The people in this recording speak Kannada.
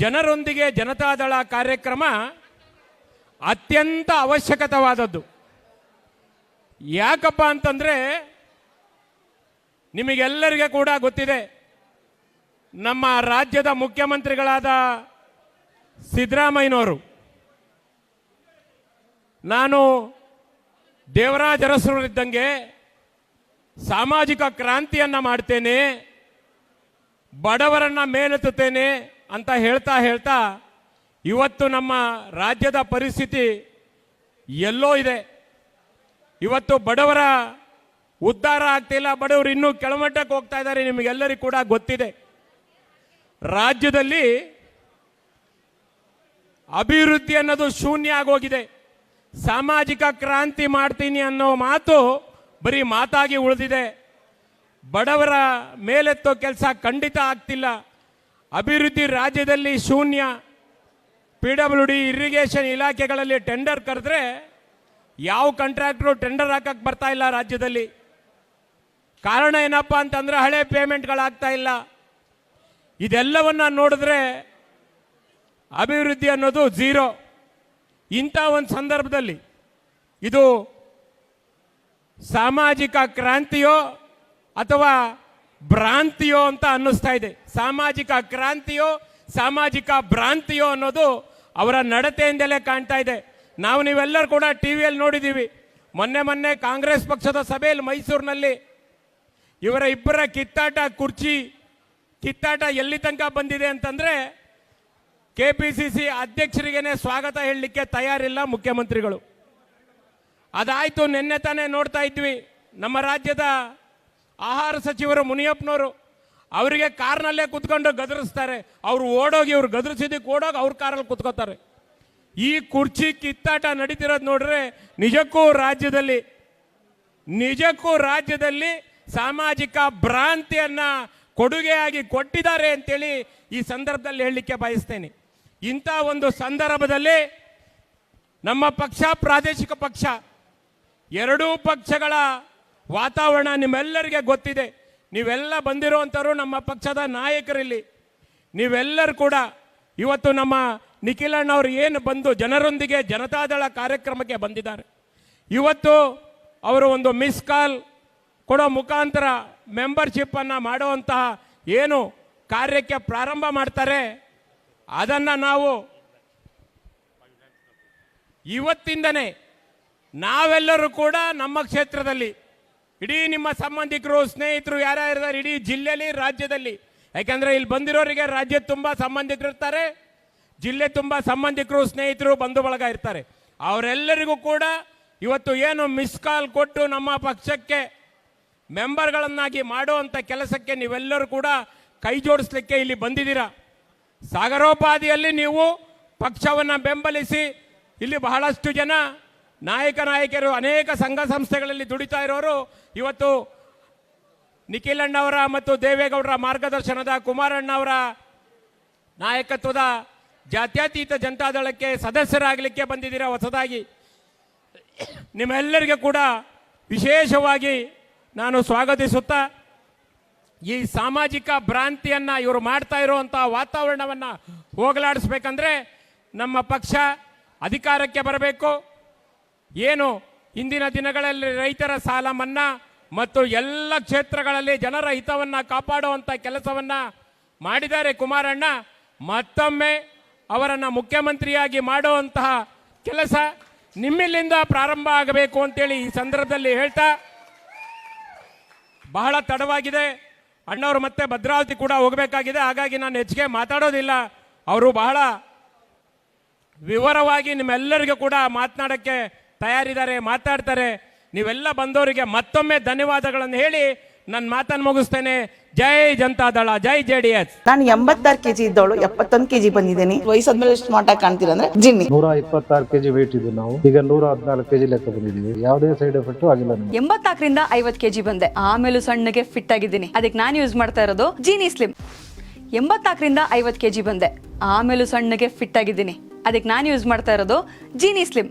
ಜನರೊಂದಿಗೆ ಜನತಾದಳ ಕಾರ್ಯಕ್ರಮ ಅತ್ಯಂತ ಅವಶ್ಯಕತವಾದದ್ದು. ಯಾಕಪ್ಪ ಅಂತಂದರೆ ನಿಮಗೆಲ್ಲರಿಗೆ ಕೂಡ ಗೊತ್ತಿದೆ. ನಮ್ಮ ರಾಜ್ಯದ ಮುಖ್ಯಮಂತ್ರಿಗಳಾದ ಸಿದ್ದರಾಮಯ್ಯನವರು, ನಾನು ದೇವರಾಜ ಅರಸರಿದ್ದಂಗೆ ಸಾಮಾಜಿಕ ಕ್ರಾಂತಿಯನ್ನು ಮಾಡ್ತೇನೆ, ಬಡವರನ್ನು ಮೇಲೆತ್ತುತ್ತೇನೆ ಅಂತ ಹೇಳ್ತಾ ಹೇಳ್ತಾ ಇವತ್ತು ನಮ್ಮ ರಾಜ್ಯದ ಪರಿಸ್ಥಿತಿ ಎಲ್ಲೋ ಇದೆ. ಇವತ್ತು ಬಡವರ ಉದ್ಧಾರ ಆಗ್ತಿಲ್ಲ ಬಡವರು ಇನ್ನೂ ಕೆಳಮಟ್ಟಕ್ಕೆ ಹೋಗ್ತಾ ಇದ್ದಾರೆ. ನಿಮಗೆಲ್ಲರಿಗೂ ಕೂಡ ಗೊತ್ತಿದೆ. ರಾಜ್ಯದಲ್ಲಿ ಅಭಿವೃದ್ಧಿ ಅನ್ನೋದು ಶೂನ್ಯ ಆಗೋಗಿದೆ. ಸಾಮಾಜಿಕ ಕ್ರಾಂತಿ ಮಾಡ್ತೀನಿ ಅನ್ನೋ ಮಾತು ಬರೀ ಮಾತಾಗಿ ಉಳಿದಿದೆ. ಬಡವರ ಮೇಲೆತ್ತೋ ಕೆಲಸ ಖಂಡಿತ ಆಗ್ತಿಲ್ಲ. ಅಭಿವೃದ್ಧಿ ರಾಜ್ಯದಲ್ಲಿ ಶೂನ್ಯ ಪಿ ಡಬ್ಲ್ಯೂ ಡಿ ಇರಿಗೇಷನ್ ಇಲಾಖೆಗಳಲ್ಲಿ ಟೆಂಡರ್ ಕರೆದ್ರೆ ಯಾವ ಕಾಂಟ್ರಾಕ್ಟ್ರು ಟೆಂಡರ್ ಹಾಕಕ್ಕೆ ಬರ್ತಾ ಇಲ್ಲ ರಾಜ್ಯದಲ್ಲಿ. ಕಾರಣ ಏನಪ್ಪ ಅಂತಂದ್ರೆ ಹಳೆ ಪೇಮೆಂಟ್ಗಳಾಗ್ತಾ ಇಲ್ಲ. ಇದೆಲ್ಲವನ್ನ ನೋಡಿದ್ರೆ ಅಭಿವೃದ್ಧಿ ಅನ್ನೋದು ಝೀರೋ ಇಂಥ ಒಂದು ಸಂದರ್ಭದಲ್ಲಿ ಇದು ಸಾಮಾಜಿಕ ಕ್ರಾಂತಿಯೋ ಅಥವಾ ಭ್ರಾಂತಿಯೋ ಅಂತ ಅನ್ನಿಸ್ತಾ ಇದೆ. ಸಾಮಾಜಿಕ ಕ್ರಾಂತಿಯೋ, ಸಾಮಾಜಿಕ ಭ್ರಾಂತಿಯೋ ಅನ್ನೋದು ಅವರ ನಡತೆಯಿಂದಲೇ ಕಾಣ್ತಾ ಇದೆ. ನಾವು ನೀವೆಲ್ಲರೂ ಕೂಡ ಟಿ ವಿಯಲ್ಲಿ ನೋಡಿದ್ದೀವಿ. ಮೊನ್ನೆ ಮೊನ್ನೆ ಕಾಂಗ್ರೆಸ್ ಪಕ್ಷದ ಸಭೆಯಲ್ಲಿ ಮೈಸೂರಿನಲ್ಲಿ ಇವರ ಇಬ್ಬರ ಕಿತ್ತಾಟ ಕುರ್ಚಿ, ಕಿತ್ತಾಟ ಎಲ್ಲಿ ತನಕ ಬಂದಿದೆ ಅಂತಂದರೆ ಕೆ ಪಿ ಸಿ ಸಿ ಅಧ್ಯಕ್ಷರಿಗೇನೆ ಸ್ವಾಗತ ಹೇಳಲಿಕ್ಕೆ ತಯಾರಿಲ್ಲ ಮುಖ್ಯಮಂತ್ರಿಗಳು. ಅದಾಯಿತು, ನಿನ್ನೆ ತಾನೇ ನೋಡ್ತಾ ಇದ್ವಿ. ನಮ್ಮ ರಾಜ್ಯದ ಆಹಾರ ಸಚಿವರು ಮುನಿಯಪ್ಪನವರು ಅವರಿಗೆ ಕಾರ್ನಲ್ಲೇ ಕುತ್ಕೊಂಡು ಗದರಿಸ್ತಾರೆ. ಅವ್ರು ಓಡೋಗಿ ಇವ್ರು ಗದರಿಸಿದ್ದಕ್ಕೆ ಓಡೋಗಿ ಅವ್ರ ಕಾರಲ್ಲಿ ಕುತ್ಕೋತಾರೆ. ಈ ಕುರ್ಚಿ ಕಿತ್ತಾಟ ನಡೀತಿರೋದು ನೋಡ್ರೆ ನಿಜಕ್ಕೂ ರಾಜ್ಯದಲ್ಲಿ ನಿಜಕ್ಕೂ ರಾಜ್ಯದಲ್ಲಿ ಸಾಮಾಜಿಕ ಭ್ರಾಂತಿಯನ್ನು ಕೊಡುಗೆಯಾಗಿ ಕೊಟ್ಟಿದ್ದಾರೆ ಅಂತೇಳಿ ಈ ಸಂದರ್ಭದಲ್ಲಿ ಹೇಳಲಿಕ್ಕೆ ಬಯಸ್ತೇನೆ. ಇಂಥ ಒಂದು ಸಂದರ್ಭದಲ್ಲಿ ನಮ್ಮ ಪಕ್ಷ, ಪ್ರಾದೇಶಿಕ ಪಕ್ಷ, ಎರಡೂ ಪಕ್ಷಗಳ ವಾತಾವರಣ ನಿಮ್ಮೆಲ್ಲರಿಗೆ ಗೊತ್ತಿದೆ. ನೀವೆಲ್ಲ ಬಂದಿರುವಂಥವ್ರು ನಮ್ಮ ಪಕ್ಷದ ನಾಯಕರಲ್ಲಿ. ನೀವೆಲ್ಲರೂ ಕೂಡ ಇವತ್ತು ನಮ್ಮ ನಿಖಿಲಣ್ಣವ್ರು ಏನು ಬಂದು ಜನರೊಂದಿಗೆ ಜನತಾದಳ ಕಾರ್ಯಕ್ರಮಕ್ಕೆ ಬಂದಿದ್ದಾರೆ. ಇವತ್ತು ಅವರು ಒಂದು ಮಿಸ್ ಕಾಲ್ ಕೊಡೋ ಮುಖಾಂತರ ಮೆಂಬರ್ಶಿಪ್ಪನ್ನು ಮಾಡುವಂತಹ ಏನು ಕಾರ್ಯಕ್ಕೆ ಪ್ರಾರಂಭ ಮಾಡ್ತಾರೆ, ಅದನ್ನು ನಾವು ಇವತ್ತಿಂದನೇ ನಾವೆಲ್ಲರೂ ಕೂಡ ನಮ್ಮ ಕ್ಷೇತ್ರದಲ್ಲಿ ಇಡೀ ನಿಮ್ಮ ಸಂಬಂಧಿಕರು, ಸ್ನೇಹಿತರು ಯಾರ್ಯಾರಿದ್ದಾರೆ ಇಡೀ ಜಿಲ್ಲೆಯಲ್ಲಿ ರಾಜ್ಯದಲ್ಲಿ. ಯಾಕಂದ್ರೆ ಇಲ್ಲಿ ಬಂದಿರೋರಿಗೆ ರಾಜ್ಯ ತುಂಬ ಸಂಬಂಧಿಕರು ಇರ್ತಾರೆ. ಜಿಲ್ಲೆ ತುಂಬ ಸಂಬಂಧಿಕರು, ಸ್ನೇಹಿತರು, ಬಂಧು ಬಳಗ ಇರ್ತಾರೆ. ಅವರೆಲ್ಲರಿಗೂ ಕೂಡ ಇವತ್ತು ಏನು ಮಿಸ್ ಕಾಲ್ ಕೊಟ್ಟು ನಮ್ಮ ಪಕ್ಷಕ್ಕೆ ಮೆಂಬರ್ಗಳನ್ನಾಗಿ ಮಾಡುವಂಥ ಕೆಲಸಕ್ಕೆ ನೀವೆಲ್ಲರೂ ಕೂಡ ಕೈ ಜೋಡಿಸ್ಲಿಕ್ಕೆ ಇಲ್ಲಿ ಬಂದಿದ್ದೀರಾ? ಸಾಗರೋಪಾದಿಯಲ್ಲಿ ನೀವು ಪಕ್ಷವನ್ನು ಬೆಂಬಲಿಸಿ ಇಲ್ಲಿ ಬಹಳಷ್ಟು ಜನ ನಾಯಕ ನಾಯಕರು ಅನೇಕ ಸಂಘ ಸಂಸ್ಥೆಗಳಲ್ಲಿ ದುಡಿತಾ ಇರೋರು. ಇವತ್ತು ನಿಖಿಲಣ್ಣವರ ಮತ್ತು ದೇವೇಗೌಡರ ಮಾರ್ಗದರ್ಶನದ ಕುಮಾರಣ್ಣವರ ನಾಯಕತ್ವದ ಜಾತ್ಯತೀತ ಜನತಾದಳಕ್ಕೆ ಸದಸ್ಯರಾಗಲಿಕ್ಕೆ ಬಂದಿದ್ದೀರ ಹೊಸದಾಗಿ. ನಿಮ್ಮೆಲ್ಲರಿಗೂ ಕೂಡ ವಿಶೇಷವಾಗಿ ನಾನು ಸ್ವಾಗತಿಸುತ್ತಾ ಈ ಸಾಮಾಜಿಕ ಭ್ರಾಂತಿಯನ್ನು ಇವರು ಮಾಡ್ತಾ ಇರುವಂಥ ವಾತಾವರಣವನ್ನು ಹೋಗಲಾಡಿಸ್ಬೇಕಂದ್ರೆ ನಮ್ಮ ಪಕ್ಷ ಅಧಿಕಾರಕ್ಕೆ ಬರಬೇಕು. ಏನು? ಇಂದಿನ ದಿನಗಳಲ್ಲಿ ರೈತರ ಸಾಲ ಮನ್ನಾ ಮತ್ತು ಎಲ್ಲ ಕ್ಷೇತ್ರಗಳಲ್ಲಿ ಜನರ ಹಿತವನ್ನ ಕಾಪಾಡುವಂಥ ಕೆಲಸವನ್ನ ಮಾಡಿದ್ದಾರೆ ಕುಮಾರಣ್ಣ. ಮತ್ತೊಮ್ಮೆ ಅವರನ್ನ ಮುಖ್ಯಮಂತ್ರಿಯಾಗಿ ಮಾಡುವಂತಹ ಕೆಲಸ ನಿಮ್ಮಿಲ್ಲಿಂದ ಪ್ರಾರಂಭ ಆಗಬೇಕು ಅಂತೇಳಿ ಈ ಸಂದರ್ಭದಲ್ಲಿ ಹೇಳ್ತಾ ಬಹಳ ತಡವಾಗಿದೆ. ಅಣ್ಣವರು ಮತ್ತೆ ಭದ್ರಾವತಿ ಕೂಡ ಹೋಗಬೇಕಾಗಿದೆ. ಹಾಗಾಗಿ ನಾನು ಹೆಚ್ಚಿಗೆ ಮಾತಾಡೋದಿಲ್ಲ. ಅವರು ಬಹಳ ವಿವರವಾಗಿ ನಿಮ್ಮೆಲ್ಲರಿಗೂ ಕೂಡ ಮಾತನಾಡಕ್ಕೆ ತಯಾರಿದ್ದಾರೆ ಮಾತಾಡ್ತಾರೆ. ನೀವೆಲ್ಲ ಬಂದವರಿಗೆ ಮತ್ತೊಮ್ಮೆ ಧನ್ಯವಾದಗಳನ್ನು ಹೇಳಿ ನನ್ನ ಮಾತನ್ನು ಮುಗಿಸ್ತೇನೆ. ಜೈ ಜನತಾದಳ ಜೈ ಜೆ ಡಿ ಎಸ್. ನಾನು ಎಂಬತ್ತಾರು ಕೆಜಿ ಇದ್ದವಳು ಎಪ್ಪತ್ತೊಂದು ಕೆಜಿ ಬಂದಿದ್ದೀನಿ. ವಯಸ್ಸಾದ್ಮೇಲೆ ಎಷ್ಟು ಮಾಟ ಕಾಣ್ತೀರ ಕಾಣ್ತೀರಾ ಅಂದ್ರೆ ಜಿನ್ನಿ. ನೂರ ಇಪ್ಪತ್ತಾರು ಕೆಜಿ ವೇಟ್ ಇದ್ದು ನಾವು. ಈಗ ನೂರ ಹದಿನಾಲ್ಕು ಕೆಜಿ ಲೆಕ್ಕ ಬಂದಿದ್ದೀವಿ. ಯಾವುದೇ ಸೈಡ್ ಎಫೆಕ್ಟ್ ಆಗಿಲ್ಲ ಎಂಬತ್ತಾಕರಿಂದ ಎಂಬತ್ನಾಲ್ಕರಿಂದ ಐವತ್ ಕೆಜಿ ಬಂದೆ. ಆಮೇಲೂ ಸಣ್ಣಗೆ ಫಿಟ್ ಆಗಿದ್ದೀನಿ. ಅದಕ್ಕೆ ನಾನು ಯೂಸ್ ಮಾಡ್ತಾ ಇರೋದು ಜೀನಿ ಸ್ಲಿಮ್ ಎಂಬತ್ನಾಲ್ಕರಿಂದ ಐವತ್ತು ಕೆಜಿ ಬಂದೆ. ಆಮೇಲೂ ಸಣ್ಣಗೆ ಫಿಟ್ ಆಗಿದ್ದೀನಿ. ಅದಕ್ಕೆ ನಾನು ಯೂಸ್ ಮಾಡ್ತಾ ಇರೋದು ಜೀನಿ ಸ್ಲಿಮ್